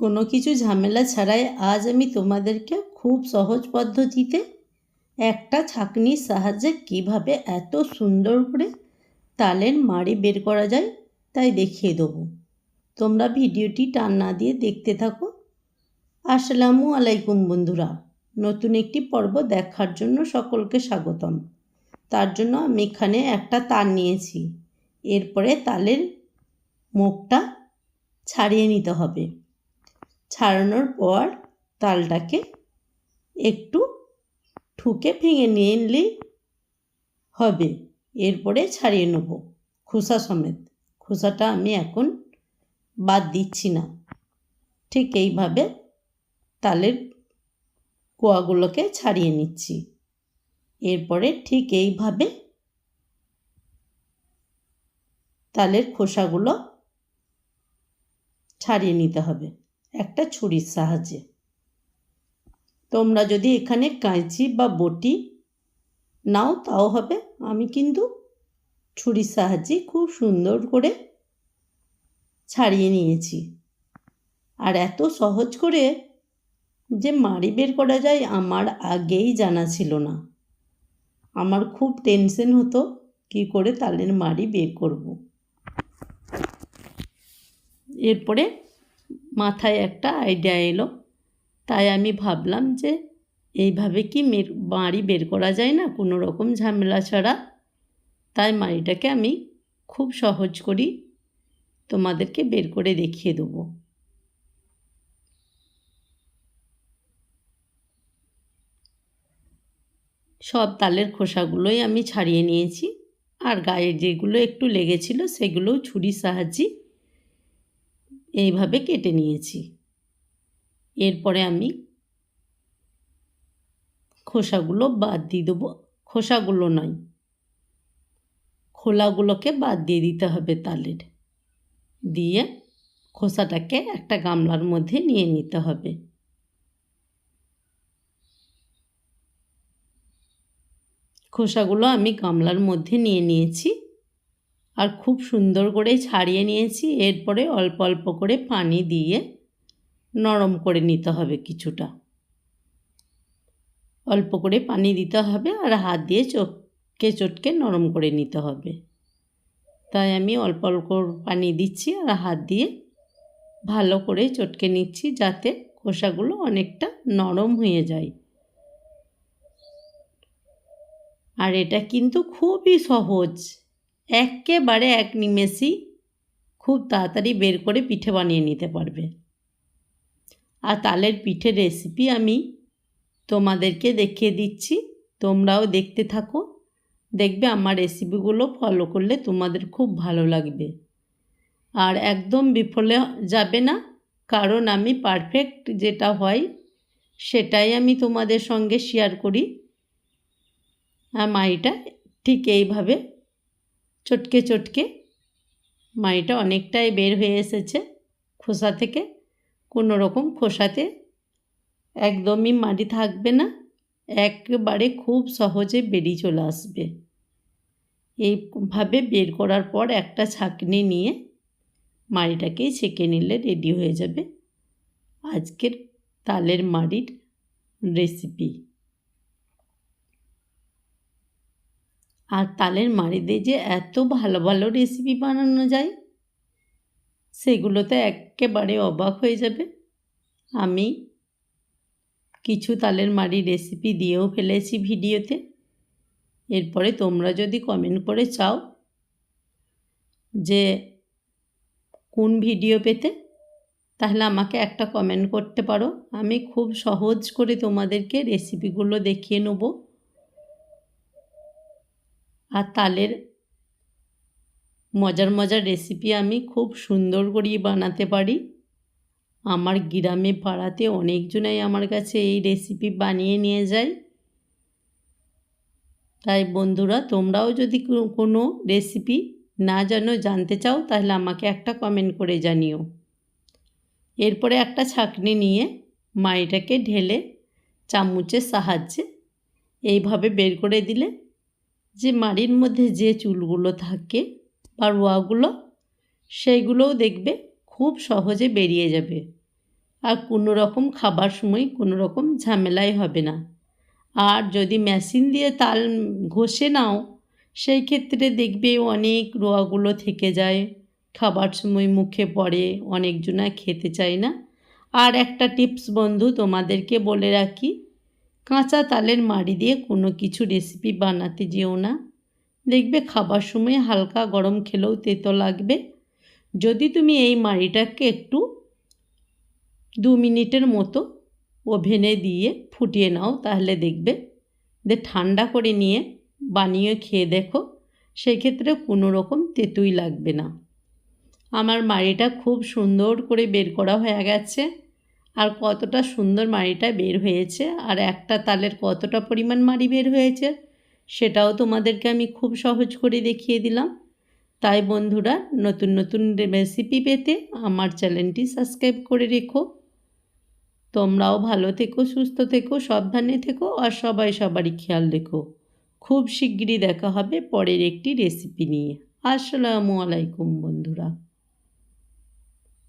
কোনো কিছু ঝামেলা ছাড়াই আজ আমি তোমাদেরকে খুব সহজ পদ্ধতিতে একটা ছাঁকনির সাহায্যে কীভাবে এত সুন্দর করে তালের মাড়ি বের করা যায় তাই দেখিয়ে দেবো। তোমরা ভিডিওটি টান না দিয়ে দেখতে থাকো। আসসালামু আলাইকুম বন্ধুরা, নতুন একটি পর্ব দেখার জন্য সকলকে স্বাগতম। তার জন্য আমি এখানে একটা তার নিয়েছি। এরপরে তালের মুখটা ছাড়িয়ে নিতে হবে। ছাড়ানোর পর তালটাকে একটু ঠুকে ভেঙে নিয়ে নিলেই হবে। এরপরে ছাড়িয়ে নেব খোসা সমেত। খোসাটা আমি এখন বাদ দিচ্ছি না। ঠিক এইভাবে তালের কোয়াগুলোকে ছাড়িয়ে নিচ্ছি। এরপরে ঠিক এইভাবে তালের খোসাগুলো ছাড়িয়ে নিতে হবে। একটা ছুরির সাহায্যে। তোমরা যদি এখানে কাঁচি বা বটি নাও, তাও হবে। আমি কিন্তু ছুরির সাহায্যে খুব সুন্দর করে ছাড়িয়ে নিয়েছি। আর এত সহজ করে যে মাড়ি বের করা যায় আমার আগেই জানা ছিল না। আমার খুব টেনশন হতো, কি করে তালের মাড়ি বের করব। এরপরে মাথায় একটা আইডিয়া এলো। তাই আমি ভাবলাম যে, এইভাবে কি মের, বাড়ি বের করা যায় না? কোনো রকম ঝামেলা ছাড়া। তাই মাড়িটাকে আমি খুব সহজ করি। তোমাদেরকে বের করে দেখিয়ে দেবো। সব তালের খোসাগুলোই আমি ছাড়িয়ে নিয়েছি। আর গায়ে যেগুলো একটু লেগেছিল, সেগুলোও ছুরির সাহায্যে এইভাবে কেটে নিয়েছি। এরপরে আমি খোসাগুলো বাদ দিয়ে দেবো। খোসাগুলো নয়, খোলাগুলোকে বাদ দিয়ে দিতে হবে তালের। দিয়ে খোসাটাকে একটা গামলার মধ্যে নিয়ে নিতে হবে। খোসাগুলো আমি গামলার মধ্যে নিয়ে নিয়েছি। আর খুব সুন্দর করে ছাড়িয়ে নিয়েছি। এরপরে অল্প অল্প করে পানি দিয়ে নরম করে নিতে হবে কিছুটা। অল্প করে পানি দিতে হবে আর হাত দিয়ে চটকে চটকে নরম করে নিতে হবে। তাই আমি অল্প অল্প পানি দিচ্ছি আর হাত দিয়ে ভালো করে চটকে নিচ্ছি যাতে খোসাগুলো অনেকটা নরম হয়ে যায়। আর এটা কিন্তু খুবই সহজ। একেবারে এক নিমেষেই খুব তাড়াতাড়ি বের করে পিঠে বানিয়ে নিতে পারবে। আর তালের পিঠের রেসিপি আমি তোমাদেরকে দেখিয়ে দিচ্ছি। তোমরাও দেখতে থাকো। দেখবে আমার রেসিপিগুলো ফলো করলে তোমাদের খুব ভালো লাগবে। আর একদম বিফলে যাবে না, কারণ আমি পারফেক্ট যেটা হয় সেটাই আমি তোমাদের সঙ্গে শেয়ার করি। আর মাইটা ঠিক এইভাবে চটকে চটকে মাইটা অনেকটাই বের হয়ে এসেছে খোসা থেকে। কোনো রকম খোসাতে একদমই মাটি থাকবে না, একবারে খুব সহজে বেরিয়ে চলে আসবে। এইভাবে বের করার পর একটা ছাঁকনি নিয়ে মাড়িটাকেই ছেঁকে নিলে রেডি হয়ে যাবে। আজকের তালের মাড়ির রেসিপি আর তালের মাড়ি দিয়ে যে এত ভালো ভালো রেসিপি বানানো যায়, সেগুলোতে একেবারে অবাক হয়ে যাবে। আমি কিছু তালের মাড়ি রেসিপি দিয়েও ফেলেছি ভিডিওতে। এরপরে তোমরা যদি কমেন্ট করে চাও যে কোন ভিডিও পেতে, তাহলে আমাকে একটা কমেন্ট করতে পারো। আমি খুব সহজ করে তোমাদেরকে রেসিপিগুলো দেখিয়ে নেব। আর তালের মজার মজার রেসিপি আমি খুব সুন্দর করেই বানাতে পারি। আমার গ্রামে পাড়াতে অনেকজনাই আমার কাছে এই রেসিপি বানিয়ে নিয়ে যায়। তাই বন্ধুরা, তোমরাও যদি কোনো রেসিপি না জানো, জানতে চাও, তাহলে আমাকে একটা কমেন্ট করে জানিও। এরপরে একটা ছাঁকনি নিয়ে মাইটাকে ঢেলে চামচের সাহায্যে এইভাবে বের করে দিলে যে মাড়ির মধ্যে যে চুলগুলো থাকে বা রোয়াগুলো সেইগুলোও দেখবে খুব সহজে বেরিয়ে যাবে। আর কোনো রকম খাবার সময় কোনো রকম ঝামেলাই হবে না। আর যদি মেশিন দিয়ে তাল ঘষে নাও, সেই ক্ষেত্রে দেখবে অনেক রোয়াগুলো থেকে যায়, খাবার সময় মুখে পড়ে, অনেকজনা খেতে চায় না। আর একটা টিপস বন্ধু তোমাদেরকে বলে রাখি কাঁচা তালের মাড়ি দিয়ে কোনো কিছু রেসিপি বানাতে যেও না। দেখবে খাবার সময় হালকা গরম খেলেও তেতো লাগবে। যদি তুমি এই মাড়িটাকে একটু দু মিনিটের মতো ওভেনে দিয়ে ফুটিয়ে নাও, তাহলে দেখবে যে ঠান্ডা করে নিয়ে বানিয়ে খেয়ে দেখো, সেক্ষেত্রে কোনো রকম তেতুই লাগবে না। আমার মাড়িটা খুব সুন্দর করে বের করা হয়ে গেছে। আর কতটা সুন্দর মাড়িটা বের হয়েছে আর একটা তালের কতটা পরিমাণ মাড়ি বের হয়েছে সেটাও তোমাদেরকে আমি খুব সহজ করে দেখিয়ে দিলাম। তাই বন্ধুরা, নতুন নতুন রেসিপি পেতে আমার চ্যানেলটি সাবস্ক্রাইব করে রেখো। তোমরাও ভালো থেকো, সুস্থ থেকো, সাবধানে থেকো আর সবাই সবারই খেয়াল রেখো। খুব শিগগিরই দেখা হবে পরের একটি রেসিপি নিয়ে। আসসালামু আলাইকুম বন্ধুরা।